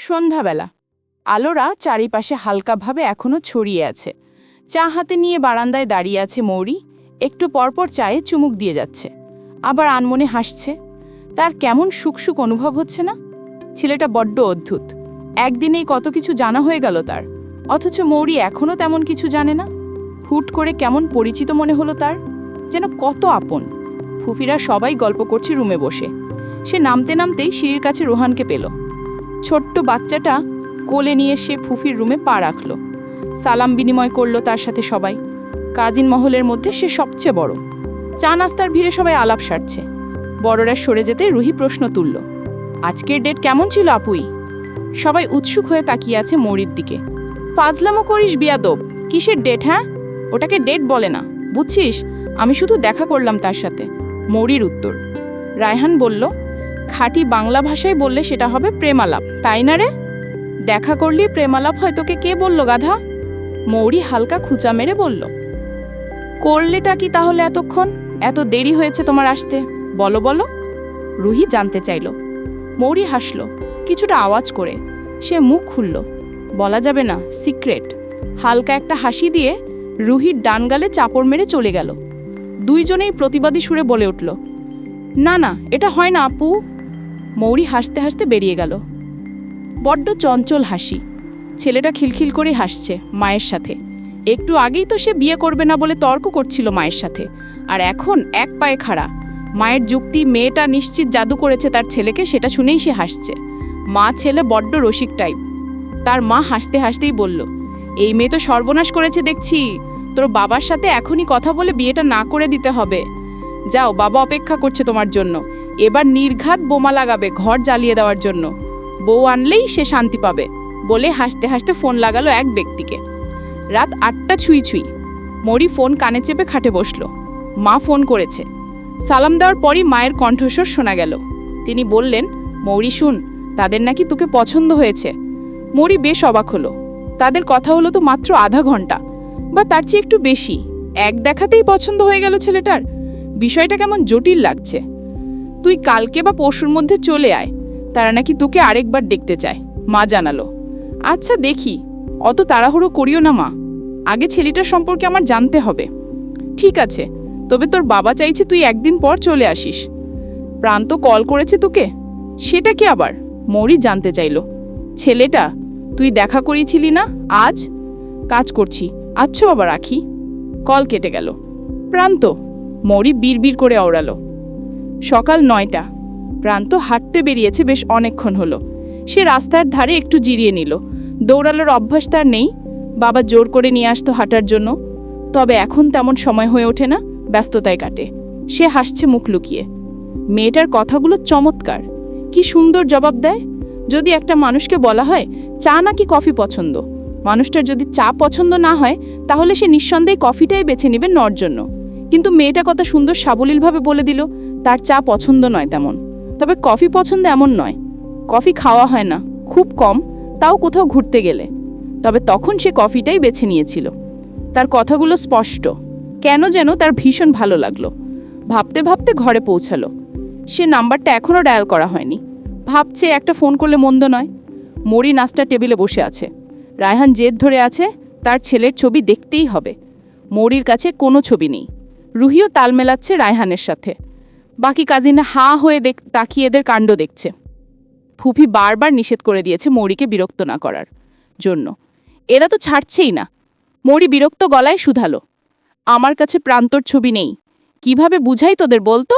সন্ধ্যাবেলা। আলোরা চারিপাশে হালকাভাবে এখনও ছড়িয়ে আছে। চা হাতে নিয়ে বারান্দায় দাঁড়িয়ে আছে মৌরি। একটু পরপর চায়ে চুমুক দিয়ে যাচ্ছে। আবার আনমনে হাসছে। তার কেমন সুখ সুখ অনুভব হচ্ছে না? ছেলেটা বড্ড অদ্ভুত। একদিনেই কত কিছু জানা হয়ে গেল তার। অথচ মৌরি এখনও তেমন কিছু জানে না। হুট করে কেমন পরিচিত মনে হলো তার। যেন কত আপন। ফুফিরা সবাই গল্প করছে রুমে বসে। সে নামতে নামতেই সিঁড়ির কাছে রোহানকে পেল। ছোট্ট বাচ্চাটা কোলে নিয়ে সে ফুফির রুমে পা রাখল। সালাম বিনিময় করল তার সাথে সবাই। কাজিন মহলের মধ্যে সে সবচেয়ে বড়। চা নাস্তার ভিড়ে সবাই আলাপ সারছে। বড়রা সরে যেতে রুহি প্রশ্ন তুলল, আজকের ডেট কেমন ছিল আপুই? সবাই উৎসুক হয়ে তাকিয়ে আছে মৌরির দিকে। ফাজলামো করিস বিয়াদব, কিসের ডেট হ্যাঁ? ওটাকে ডেট বলে না, বুঝছিস? আমি শুধু দেখা করলাম তার সাথে। মৌরির উত্তর। রায়হান বলল খাঁটি বাংলা ভাষায় বললে সেটা হবে প্রেমালাপ, তাই না রে? দেখা করলি প্রেমালাপ হয়, তোকে কে বলল গাধা? মৌরি হালকা খুচা মেরে বলল, করলেটা কি তাহলে এতক্ষণ? এত দেরি হয়েছে তোমার আসতে। বলো বলো। রুহি জানতে চাইল। মৌরি হাসল, কিছুটা আওয়াজ করে। সে মুখ খুলল। বলা যাবে না, সিক্রেট। হালকা একটা হাসি দিয়ে রুহির ডান গালে চাপড় মেরে চলে গেল। দুইজনেই প্রতিবাদী সুরে বলে উঠল, না না, এটা হয় না, আপু। মৌরি হাসতে হাসতে বেরিয়ে গেল। বড্ড চঞ্চল হাসি। ছেলেটা খিলখিল করে হাসছে মায়ের সাথে। একটু আগেই তো সে বিয়ে করবে না বলে তর্ক করছিল মায়ের সাথে। আর এখন এক পায়ে খাড়া। মায়ের যুক্তি, মেয়েটা নিশ্চিত জাদু করেছে তার ছেলেকে, সেটা শুনেই সে হাসছে। মা ছেলে বড্ড রসিক টাইপ তার মা হাসতে হাসতেই বলল, এই মেয়ে তো সর্বনাশ করেছে দেখছি। তোর বাবার সাথে এখনই কথা বলে বিয়েটা না করে দিতে হবে। যাও, বাবা অপেক্ষা করছে তোমার জন্য। এবার নির্ঘাত বোমা লাগাবে ঘর জ্বালিয়ে দেওয়ার জন্য। বউ আনলেই সে শান্তি পাবে বলে হাসতে হাসতে ফোন লাগালো এক ব্যক্তিকে। রাত আটটা ছুঁই ছুঁই। মরি ফোন কানে চেপে খাটে বসল। মা ফোন করেছে। সালাম দেওয়ার পরই মায়ের কণ্ঠস্বর শোনা গেল। তিনি বললেন, মৌরি, শুন, তাদের নাকি তোকে পছন্দ হয়েছে। মরি বেশ অবাক হলো। তাদের কথা হলো তো মাত্র আধা ঘণ্টা, বা তার চেয়ে একটু বেশি। এক দেখাতেই পছন্দ হয়ে গেল ছেলেটার। বিষয়টা কেমন জটিল লাগছে। তুই কালকে বা পরশুর মধ্যে চলে আয়। তারা নাকি তোকে আরেকবার দেখতে চায়। মা জানালো। আচ্ছা দেখি। অত তাড়াহুড়ো করিও না, মা। আগে ছেলেটার সম্পর্কে আমার জানতে হবে। ঠিক আছে, তবে তোর বাবা চাইছে তুই একদিন পর চলে আসিস। প্রান্ত কল করেছে তোকে। সেটা কি আবার? মৌরি জানতে চাইল। ছেলেটা, তুই দেখা করিয়েছিলি না? আজ? কাজ করছি। আচ্ছা বাবা রাখি। কল কেটে গেল। প্রান্ত মৌরি বিড়বিড় করে আওড়ালো। সকাল নয়টা। প্রান্ত হাঁটতে বেরিয়েছে বেশ অনেকক্ষণ হলো। সে রাস্তার ধারে একটু জিরিয়ে নিল। দৌড়ালোর অভ্যাস তার নেই। বাবা জোর করে নিয়ে আসতো হাঁটার জন্য। তবে এখন তেমন সময় হয়ে ওঠে না, ব্যস্ততায় কাটে। সে হাসছে মুখ লুকিয়ে। মেয়েটার কথাগুলো চমৎকার। কি সুন্দর জবাব দেয়। যদি একটা মানুষকে বলা হয়, চা নাকি কফি পছন্দ? মানুষটার যদি চা পছন্দ না হয়, তাহলে সে নিঃসন্দেহে কফিটাই বেছে নেবে নর জন্য। কিন্তু মেয়েটা কত সুন্দর সাবলীলভাবে বলে দিল, তার চা পছন্দ নয় তেমন। তবে কফি পছন্দ এমন নয়। কফি খাওয়া হয় না, খুব কম, তাও কোথাও ঘুরতে গেলে। তবে তখন সে কফিটাই বেছে নিয়েছিল। তার কথাগুলো স্পষ্ট। কেন যেন তার ভীষণ ভালো লাগল। ভাবতে ভাবতে ঘরে পৌঁছালো। সে নাম্বারটা এখনও ডায়াল করা হয়নি। ভাবছে একটা ফোন করলে মন্দ নয়। মরি নাস্তা টেবিলে বসে আছে। রায়হান জেদ ধরে আছে, তার ছেলের ছবি দেখতেই হবে। মরির কাছে কোনো ছবি নেই। রুহিও তাল মেলাচ্ছে রায়হানের সাথে। বাকি কাজিনরা হা হয়ে দেখ, তাকিয়ে এদের কাণ্ড দেখছে। ফুফি বারবার নিষেধ করে দিয়েছে মৌরিকে বিরক্ত না করার জন্য। এরা তো ছাড়ছেই না। মৌরি বিরক্ত গলায় শুধালো, আমার কাছে প্রান্তর ছবি নেই। কীভাবে বুঝাই তোদের বলতো?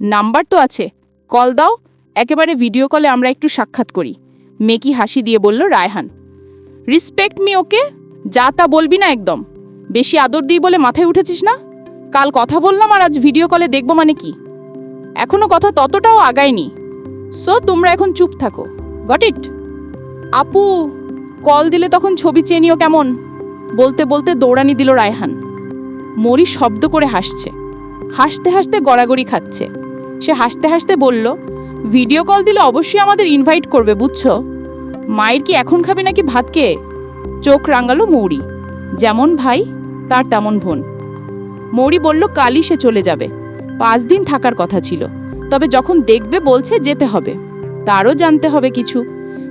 নাম্বার তো আছে। কল দাও। একেবারে ভিডিও কলে আমরা একটু সাক্ষাৎ করি। মেকি হাসি দিয়ে বলল রায়হান। Respect me okay? যা তা বলবি না একদম। বেশি আদর দিই বলে মাথায় উঠেছিস না? কাল কথা বললাম আর আজ ভিডিও কলে দেখব মানে কি? এখনও কথা ততটাও আগায়নি। সো তোমরা এখন চুপ থাকো। গট ইট আপু কল দিলে তখন ছবি চেয়ে নিও কেমন? বলতে বলতে দৌড়ানি দিল রায়হান। মরি শব্দ করে হাসছে। হাসতে হাসতে গড়াগড়ি খাচ্ছে। সে হাসতে হাসতে বলল ভিডিও কল দিলে অবশ্যই আমাদের ইনভাইট করবে, বুঝছ? মায়ের কি এখন খাবে নাকি ভাত খেয়ে চোখ রাঙালো মৌরি। যেমন ভাই, তার তেমন বোন। মৌরি বলল, কালই সে চলে যাবে। পাঁচ দিন থাকার কথা ছিল। তবে যখন দেখবে, বলছে, যেতে হবে। তারও জানতে হবে কিছু।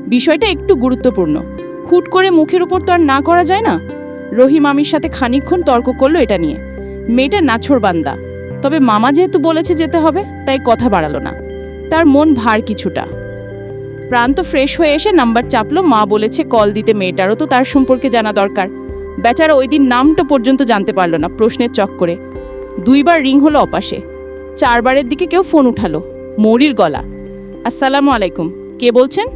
বিষয়টা একটু গুরুত্বপূর্ণ। হুট করে মুখের উপর তো আর না করা যায় না? রহিম আমির সাথে খানিকক্ষণ তর্ক করল এটা নিয়ে। মেয়েটা নাছর বান্দা। তবে মামা যেহেতু বলেছে যেতে হবে, তাই কথা বাড়ালো না। তার মন ভার কিছুটা। প্রান্ত ফ্রেশ হয়ে এসে নাম্বার চাপলো, মা বলেছে, কল দিতে মেয়েটারও তো তার সম্পর্কে জানা দরকার। বেচারা ওই দিন নামটা পর্যন্ত জানতে পারল না, প্রশ্নের চক্করে দুইবার রিং হলো অপাশে। চারবারের দিকে কেউ ফোন উঠালো। মৌরির গলা। আসসালামু আলাইকুম, কে বলছেন?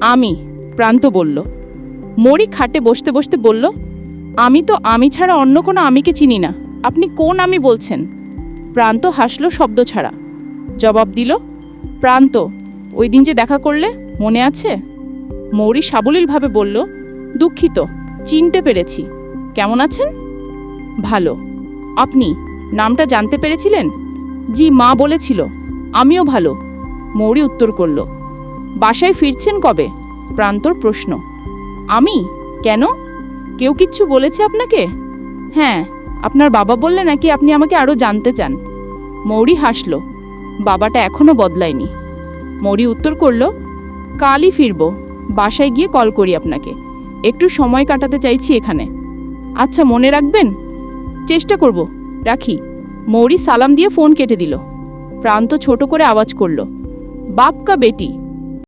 আমি, প্রান্ত বলল। মৌরি খাটে বসতে বসতে বলল, আমি তো আমি ছাড়া অন্য কোনো আমিকে চিনি না, আপনি কোন আমি বলছেন? প্রান্ত হাসলো শব্দ ছাড়া। জবাব দিল, প্রান্ত, ওই দিন যে দেখা করলে মনে আছে? মৌরি সাবলীলভাবে বলল, দুঃখিত। চিনতে পেরেছি। কেমন আছেন? ভালো। আপনি নামটা জানতে পেরেছিলেন? জি, মা বলেছিল। আমিও ভালো। মৌরি উত্তর করল। বাসায় ফিরছেন কবে? প্রান্তর প্রশ্ন। আমি? কেন? কেউ কিচ্ছু বলেছে আপনাকে? হ্যাঁ আপনার বাবা বললে নাকি আপনি আমাকে আরও জানতে চান। মৌরি হাসল। বাবাটা এখনও বদলায়নি। মৌরি উত্তর করল, কালই ফিরব। বাসায় গিয়ে কল করি আপনাকে। একটু সময় কাটাতে চাইছি এখানে। আচ্ছা মনে রাখবেন? চেষ্টা করব। রাখি। মৌরি সালাম দিয়ে ফোন কেটে দিল। প্রান্ত ছোট করে আওয়াজ করল। বাপকা বেটি।